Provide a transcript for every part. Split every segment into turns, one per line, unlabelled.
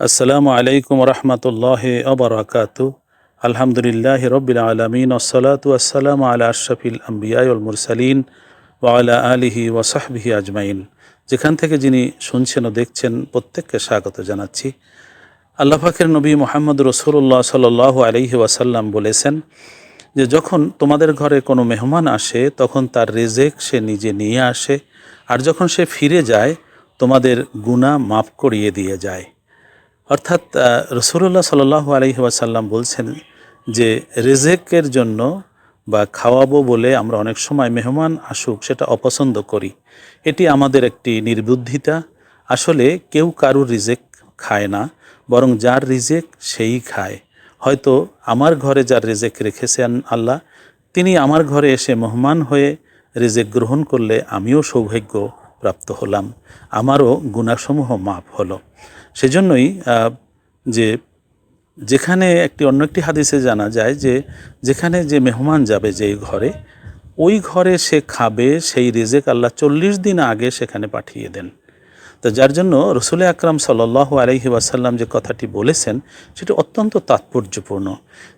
আসসালামু আলাইকুম রহমতুল্লাহ অবরাকাতু আলহামদুলিল্লাহ রবিল আলমিন ওসলাতু আসসালাম আলা আশরফিল আম্বিয়াউল মুরসালিন ওয়ালা আলিহি ওয়াসাহবিহি আজমাইন। যেখান থেকে যিনি শুনছেন ও দেখছেন, প্রত্যেককে স্বাগত জানাচ্ছি। আল্লাহ পাকের নবী মোহাম্মদ রসুল্লাহ সাল আলহি ওয়াসাল্লাম বলেছেন যে, যখন তোমাদের ঘরে কোনো মেহমান আসে, তখন তার রেজেক সে নিজে নিয়ে আসে। আর যখন সে ফিরে যায়, তোমাদের গুণা মাফ করিয়ে দিয়ে যায়। অর্থাৎ রসুল্লাহ সাল্লাহ আলহি ওয়াসাল্লাম বলছেন যে রেজেকের জন্য বা খাওয়াবো বলে আমরা অনেক সময় মেহমান আসুক, সেটা অপছন্দ করি। এটি আমাদের একটি নির্বুদ্ধিতা। আসলে কেউ কারুর রিজেক খায় না, বরং যার রিজেক সেই খায়। হয়তো আমার ঘরে যার রেজেক রেখেছেন আল্লাহ, তিনি আমার ঘরে এসে মেহমান হয়ে রেজেক গ্রহণ করলে আমিও সৌভাগ্য প্রাপ্ত হলাম। আমারও গুণাসমূহ মাপ হলো। সেজন্যই যে যেখানে একটি অন্য একটি হাদিসে জানা যায় যে, যেখানে যে মেহমান যাবে যেই ঘরে, ওই ঘরে সে খাবে সেই রেজেক আল্লাহ চল্লিশ দিন আগে সেখানে পাঠিয়ে দেন। তো যার জন্য রসুল আকরাম সাল্লাহ আলহি ওয়াসাল্লাম যে কথাটি বলেছেন, সেটি অত্যন্ত তাৎপর্যপূর্ণ।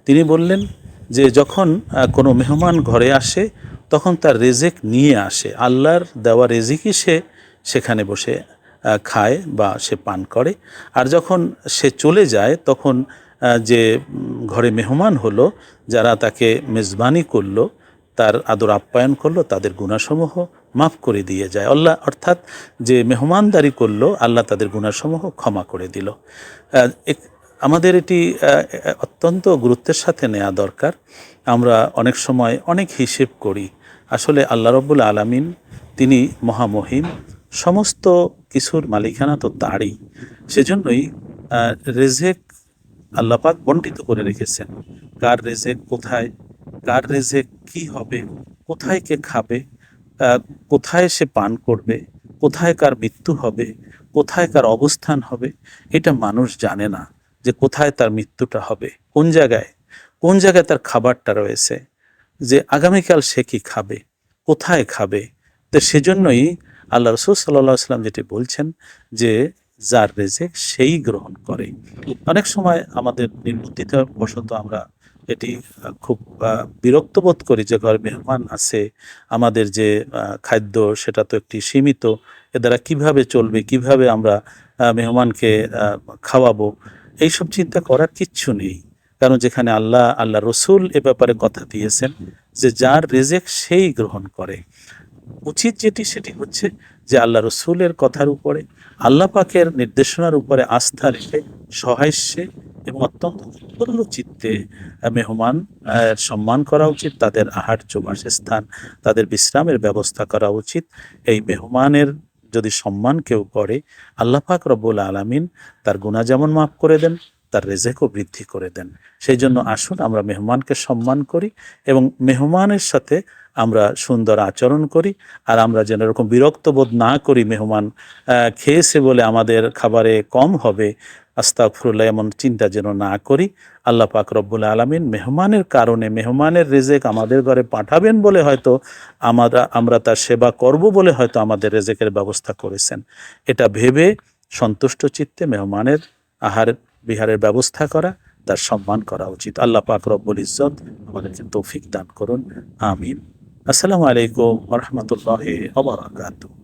তিনি বললেন যে, যখন কোনো মেহমান ঘরে আসে তখন তার রেজেক নিয়ে আসে। আল্লাহর দেওয়া রেজিকই সে সেখানে বসে খায় বা সে পান করে। আর যখন সে চলে যায়, তখন যে ঘরে মেহমান হলো, যারা তাকে মেজবানি করল, তার আদর আপ্যায়ন করল, তাদের গুণাসমূহ মাফ করে দিয়ে যায়। আল্লাহ অর্থাৎ যে মেহমানদারি করল, আল্লাহ তাদের গুণাসমূহ ক্ষমা করে দিল। আমাদের এটি অত্যন্ত গুরুত্বের সাথে নেওয়া দরকার। আমরা অনেক সময় অনেক হিসেব করি আসলে আল্লাহ রব্বুল আলমিন তিনি মহামহিম, সমস্ত কিছুর মালিকানা তো তারই। সেজন্যই রেজেক আল্লাপাক বন্টিত করে রেখেছেন। কার রেজেক কোথায়, কার রেজেক কি হবে, কোথায় কে খাবে কোথায় সে পান করবে, কোথায় কার মৃত্যু হবে, কোথায় কার অবস্থান হবে, এটা মানুষ জানে না যে কোথায় তার মৃত্যুটা হবে, কোন জায়গায় কোন জায়গায় তার খাবারটা রয়েছে। যে আগামীকাল সে কি খাবে, কোথায় খাবে? তো সেজন্যই আল্লাহ রসুল সাল্লাহ আসলাম যেটি বলছেন যে, যার রেজেক সেই গ্রহণ করে। অনেক সময় আমাদের নির্বুদ্ধিতা বশত আমরা এটি খুব বিরক্ত বোধ করি যে ঘরে মেহমান আছে, আমাদের যে খাদ্য সেটা তো একটি সীমিত, এ দ্বারা কীভাবে চলবে, কীভাবে আমরা মেহমানকে খাওয়াবো, এইসব চিন্তা করার কিচ্ছু নেই। কারণ যেখানে আল্লাহ আল্লাহ রসুল এ ব্যাপারে কথা দিয়েছেন যে যার রেজেক সেই গ্রহণ করে। উচিত যেটি সেটি হচ্ছে যে আল্লাহ রসুলের কথার উপরে, আল্লাহ পাকের নির্দেশনার উপরে আস্থা রেখে সহাস্যে এবং অত্যন্ত উৎপন্ন চিত্তে মেহমান সম্মান করা উচিত, তাদের আহার আহার্য বাসস্থান, তাদের বিশ্রামের ব্যবস্থা করা উচিত। এই মেহমানের যদি সম্মান কেউ করে, আল্লাহ পাক রব্বুল আলমিন তার গুণা যেমন মাফ করে দেন তার রেজেকও বৃদ্ধি করে দেন। সেই জন্য আসুন আমরা মেহমানকে সম্মান করি এবং মেহমানের সাথে আমরা সুন্দর আচরণ করি আর আমরা যেন এরকম বিরক্ত বোধ না করি মেহমান খেয়েছে বলে আমাদের খাবারে কম হবে আস্তাফরুল্লাহ এমন চিন্তা যেন না করি। আল্লাহ পাক রব্বুল আলমিন মেহমানের কারণে মেহমানের রেজেক আমাদের ঘরে পাঠাবেন বলে হয়তো আমরা আমরা তার সেবা করব বলে হয়তো আমাদের রেজেকের ব্যবস্থা করেছেন। এটা ভেবে সন্তুষ্ট চিত্তে মেহমানের আহার বিহারের ব্যবস্থা করা, তার সম্মান করা উচিত। আল্লাহ পাক রব্বুল ইজ্জত আমাদেরকে তৌফিক দান করুন। আমিন। আসসালামু আলাইকুম রহমতুল্লাহ আবরাকাতুহ